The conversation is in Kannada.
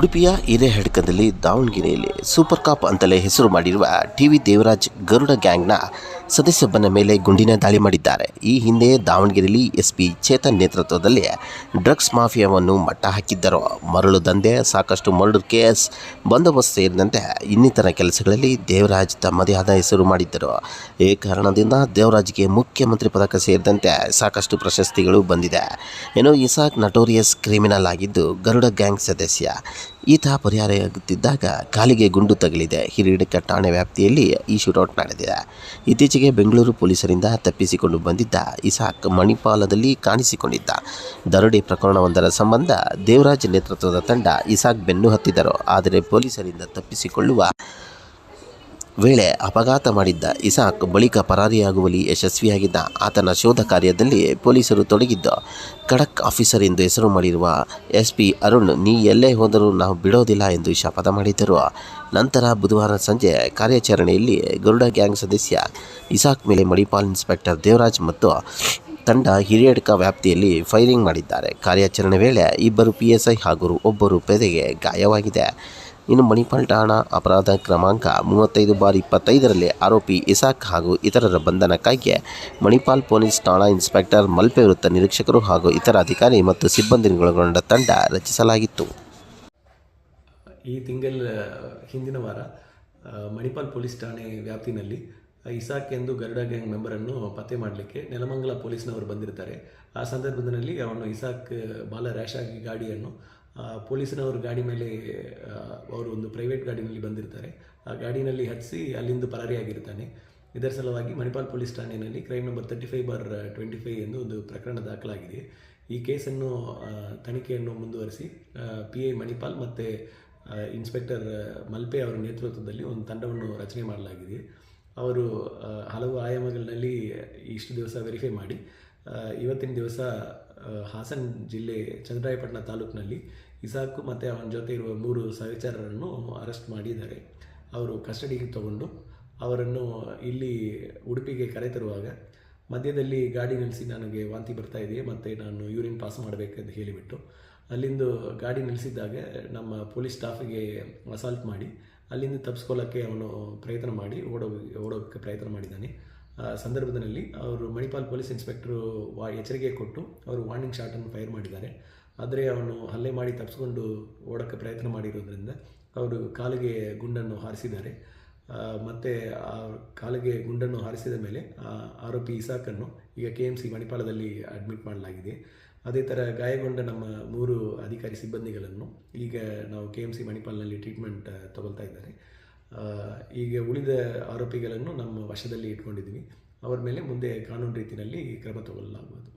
ಉಡುಪಿಯ ಹಿರೇಹಡ್ಕದಲ್ಲಿ ದಾವಣಗೆರೆಯಲ್ಲಿ ಸೂಪರ್ ಕಾಪ್ ಅಂತಲೇ ಹೆಸರು ಮಾಡಿರುವ ಟಿ ವಿ ದೇವರಾಜ್ ಗರುಡ ಗ್ಯಾಂಗ್ನ ಸದಸ್ಯೊಬ್ಬನ ಮೇಲೆ ಗುಂಡಿನ ದಾಳಿ ಮಾಡಿದ್ದಾರೆ. ಈ ಹಿಂದೆ ದಾವಣಗೆರೆಯಲ್ಲಿ ಎಸ್ಪಿ ಚೇತನ್ ನೇತೃತ್ವದಲ್ಲಿ ಡ್ರಗ್ಸ್ ಮಾಫಿಯಾವನ್ನು ಮಟ್ಟ ಹಾಕಿದ್ದರು. ಮರಳು ದಂಧೆ, ಸಾಕಷ್ಟು ಮರ್ಡರ್ ಕೇಸ್, ಬಂದೋಬಸ್ತ್ ಸೇರಿದಂತೆ ಇನ್ನಿತರ ಕೆಲಸಗಳಲ್ಲಿ ದೇವರಾಜ್ ತಮ್ಮದೇ ಆದ ಹೆಸರು ಮಾಡಿದ್ದರು. ಈ ಕಾರಣದಿಂದ ದೇವರಾಜ್ಗೆ ಮುಖ್ಯಮಂತ್ರಿ ಪದಕ ಸೇರಿದಂತೆ ಸಾಕಷ್ಟು ಪ್ರಶಸ್ತಿಗಳು ಬಂದಿದೆ. ಏನೋ ಇಸಾಕ್ ನಟೋರಿಯಸ್ ಕ್ರಿಮಿನಲ್ ಆಗಿದ್ದು ಗರುಡ ಗ್ಯಾಂಗ್ ಸದಸ್ಯ. ಈತ ಪರಿಹಾರವಾಗುತ್ತಿದ್ದಾಗ ಕಾಲಿಗೆ ಗುಂಡು ತಗಲಿದೆ. ಹಿರಿಯಡಕ ಠಾಣೆ ವ್ಯಾಪ್ತಿಯಲ್ಲಿ ಈ ಶೂಟೌಟ್ ನಡೆದಿದೆ. ಇತ್ತೀಚೆಗೆ ಬೆಂಗಳೂರು ಪೊಲೀಸರಿಂದ ತಪ್ಪಿಸಿಕೊಂಡು ಬಂದಿದ್ದ ಇಸಾಕ್ ಮಣಿಪಾಲದಲ್ಲಿ ಕಾಣಿಸಿಕೊಂಡಿದ್ದ. ದರೋಡೆ ಪ್ರಕರಣವೊಂದರ ಸಂಬಂಧ ದೇವರಾಜ್ ನೇತೃತ್ವದ ತಂಡ ಇಸಾಕ್ ಬೆನ್ನು ಹತ್ತಿದ್ದರು. ಆದರೆ ಪೊಲೀಸರಿಂದ ತಪ್ಪಿಸಿಕೊಳ್ಳುವ ವೇಳೆ ಅಪಘಾತ ಮಾಡಿದ್ದ ಇಸಾಕ್ ಬಳಿಕ ಪರಾರಿಯಾಗುವಲ್ಲಿ ಯಶಸ್ವಿಯಾಗಿದ್ದ ಆತನ ಶೋಧ ಕಾರ್ಯದಲ್ಲಿ ಪೊಲೀಸರು ತೊಡಗಿದ್ದ, ಖಡಕ್ ಆಫೀಸರ್ ಎಂದು ಹೆಸರು ಮಾಡಿರುವ ಎಸ್ ಪಿ ಅರುಣ್, ನೀ ಎಲ್ಲೇ ಹೋದರೂ ನಾವು ಬಿಡೋದಿಲ್ಲ ಎಂದು ಶಪಥ ಮಾಡಿದ್ದರು. ನಂತರ ಬುಧವಾರ ಸಂಜೆ ಕಾರ್ಯಾಚರಣೆಯಲ್ಲಿ ಗರುಡ ಗ್ಯಾಂಗ್ ಸದಸ್ಯ ಇಸಾಕ್ ಮೇಲೆ ಮಣಿಪಾಲ್ ಇನ್ಸ್ಪೆಕ್ಟರ್ ದೇವರಾಜ್ ಮತ್ತು ತಂಡ ಹಿರಿಯಡ್ಕ ವ್ಯಾಪ್ತಿಯಲ್ಲಿ ಫೈರಿಂಗ್ ಮಾಡಿದ್ದಾರೆ. ಕಾರ್ಯಾಚರಣೆ ವೇಳೆ ಇಬ್ಬರು ಪಿ ಎಸ್ ಐ ಹಾಗೂ ಒಬ್ಬರು ಪೆದೆಗೆ ಗಾಯವಾಗಿದೆ. ಇನ್ನು ಮಣಿಪಾಲ್ ಠಾಣಾ ಅಪರಾಧ ಕ್ರಮಾಂಕ ಮೂವತ್ತೈದು ಬಾರ್ ಇಪ್ಪತ್ತೈದರಲ್ಲಿ ಆರೋಪಿ ಇಸಾಕ್ ಹಾಗೂ ಇತರರ ಬಂಧನಕ್ಕಾಗಿ ಮಣಿಪಾಲ್ ಪೊಲೀಸ್ ಠಾಣಾ ಇನ್ಸ್ಪೆಕ್ಟರ್ ಮಲ್ಪೆ ವೃತ್ತ ನಿರೀಕ್ಷಕರು ಹಾಗೂ ಇತರ ಅಧಿಕಾರಿ ಮತ್ತು ಸಿಬ್ಬಂದಿಗಳೊಳಗೊಂಡ ತಂಡ ರಚಿಸಲಾಗಿತ್ತು. ಈ ತಿಂಗಳ ಹಿಂದಿನ ವಾರ ಮಣಿಪಾಲ್ ಪೊಲೀಸ್ ಠಾಣೆ ವ್ಯಾಪ್ತಿನಲ್ಲಿ ಇಸಾಕ್ ಎಂದು ಗರುಡ ಗ್ಯಾಂಗ್ ಮೆಂಬರನ್ನು ಪತ್ತೆ ಮಾಡಲಿಕ್ಕೆ ನೆಲಮಂಗಲ ಪೊಲೀಸ್ನವರು ಬಂದಿರ್ತಾರೆ. ಆ ಸಂದರ್ಭದಲ್ಲಿ ಅವನು ಇಸಾಕ್ ಬಾಲ ರ್ಯಾಶ್ ಆಗಿ ಗಾಡಿಯನ್ನು ಪೊಲೀಸ್ನವರು ಗಾಡಿ ಮೇಲೆ ಅವರು ಒಂದು ಪ್ರೈವೇಟ್ ಗಾಡಿನಲ್ಲಿ ಬಂದಿರ್ತಾರೆ. ಆ ಗಾಡಿನಲ್ಲಿ ಹತ್ತಿಸಿ ಅಲ್ಲಿಂದ ಪರಾರಿಯಾಗಿರ್ತಾನೆ. ಇದರ ಸಲುವಾಗಿ ಮಣಿಪಾಲ್ ಪೊಲೀಸ್ ಠಾಣೆಯಲ್ಲಿ crime number thirty five bar twenty five ಎಂದು ಒಂದು ಪ್ರಕರಣ ದಾಖಲಾಗಿದೆ. ಈ ಕೇಸನ್ನು ತನಿಖೆಯನ್ನು ಮುಂದುವರಿಸಿ ಪಿ ಐ ಮಣಿಪಾಲ್ ಮತ್ತು ಇನ್ಸ್ಪೆಕ್ಟರ್ ಮಲ್ಪೆ ಅವರ ನೇತೃತ್ವದಲ್ಲಿ ಒಂದು ತಂಡವನ್ನು ರಚನೆ ಮಾಡಲಾಗಿದೆ. ಅವರು ಹಲವು ಆಯಾಮಗಳಲ್ಲಿ ಇಷ್ಟು ದಿವಸ ವೆರಿಫೈ ಮಾಡಿ ಇವತ್ತಿನ ದಿವಸ ಹಾಸನ್ ಜಿಲ್ಲೆ ಚಂದ್ರಾಯಪಟ್ಟಣ ತಾಲೂಕಿನಲ್ಲಿ ಇಸಾಕು ಮತ್ತು ಅವನ ಜೊತೆ ಇರುವ ಮೂರು ಸಹಚರರನ್ನು ಅರೆಸ್ಟ್ ಮಾಡಿದ್ದಾರೆ. ಅವರು ಕಸ್ಟಡಿಗೆ ತಗೊಂಡು ಅವರನ್ನು ಇಲ್ಲಿ ಉಡುಪಿಗೆ ಕರೆತರುವಾಗ ಮಧ್ಯದಲ್ಲಿ ಗಾಡಿ ನಿಲ್ಲಿಸಿ ನನಗೆ ವಾಂತಿ ಬರ್ತಾ ಇದೆ ಮತ್ತು ನಾನು ಯೂರಿನ್ ಪಾಸ್ ಮಾಡಬೇಕಂತ ಹೇಳಿಬಿಟ್ಟು ಅಲ್ಲಿಂದು ಗಾಡಿ ನಿಲ್ಲಿಸಿದ್ದಾಗ ನಮ್ಮ ಪೊಲೀಸ್ ಸ್ಟಾಫಿಗೆ ಅಸಾಲ್ಟ್ ಮಾಡಿ ಅಲ್ಲಿಂದ ತಪ್ಪಿಸ್ಕೊಳ್ಳೋಕ್ಕೆ ಅವನು ಪ್ರಯತ್ನ ಮಾಡಿ ಓಡೋಗಿ ಓಡೋಕ್ಕೆ ಪ್ರಯತ್ನ ಮಾಡಿದ್ದಾನೆ. ಸಂದರ್ಭದಲ್ಲಿ ಅವರು ಮಣಿಪಾಲ್ ಪೊಲೀಸ್ ಇನ್ಸ್ಪೆಕ್ಟ್ರು ವಾ, ಎಚ್ಚರಿಕೆ ಕೊಟ್ಟು ಅವರು ವಾರ್ನಿಂಗ್ ಶಾಟನ್ನು ಫೈರ್ ಮಾಡಿದ್ದಾರೆ. ಆದರೆ ಅವನು ಹಲ್ಲೆ ಮಾಡಿ ತಪ್ಪಿಸ್ಕೊಂಡು ಓಡೋಕ್ಕೆ ಪ್ರಯತ್ನ ಮಾಡಿರೋದ್ರಿಂದ ಅವರು ಕಾಲಿಗೆ ಗುಂಡನ್ನು ಹಾರಿಸಿದ್ದಾರೆ. ಮತ್ತು ಆ ಕಾಲಿಗೆ ಗುಂಡನ್ನು ಹಾರಿಸಿದ ಮೇಲೆ ಆ ಆರೋಪಿ ಇಸಾಕನ್ನು ಈಗ ಕೆ ಎಂ ಸಿ ಮಣಿಪಾಲದಲ್ಲಿ ಅಡ್ಮಿಟ್ ಮಾಡಲಾಗಿದೆ. ಅದೇ ಥರ ಗಾಯಗೊಂಡ ನಮ್ಮ ಮೂರು ಅಧಿಕಾರಿ ಸಿಬ್ಬಂದಿಗಳನ್ನು ಈಗ ನಾವು ಕೆ ಎಂ ಸಿ ಮಣಿಪಾಲ್ನಲ್ಲಿ ಟ್ರೀಟ್ಮೆಂಟ್ ತಗೊಳ್ತಾ ಇದ್ದಾರೆ. ಈಗ ಉಳಿದ ಆರೋಪಿಗಳನ್ನು ನಮ್ಮ ವಶದಲ್ಲಿ ಇಟ್ಕೊಂಡಿದ್ದೀವಿ ಅವರ ಮೇಲೆ ಮುಂದೆ ಕಾನೂನು ರೀತಿಯಲ್ಲಿ ಕ್ರಮ ತಗೊಳ್ಳಲಾಗುವುದು.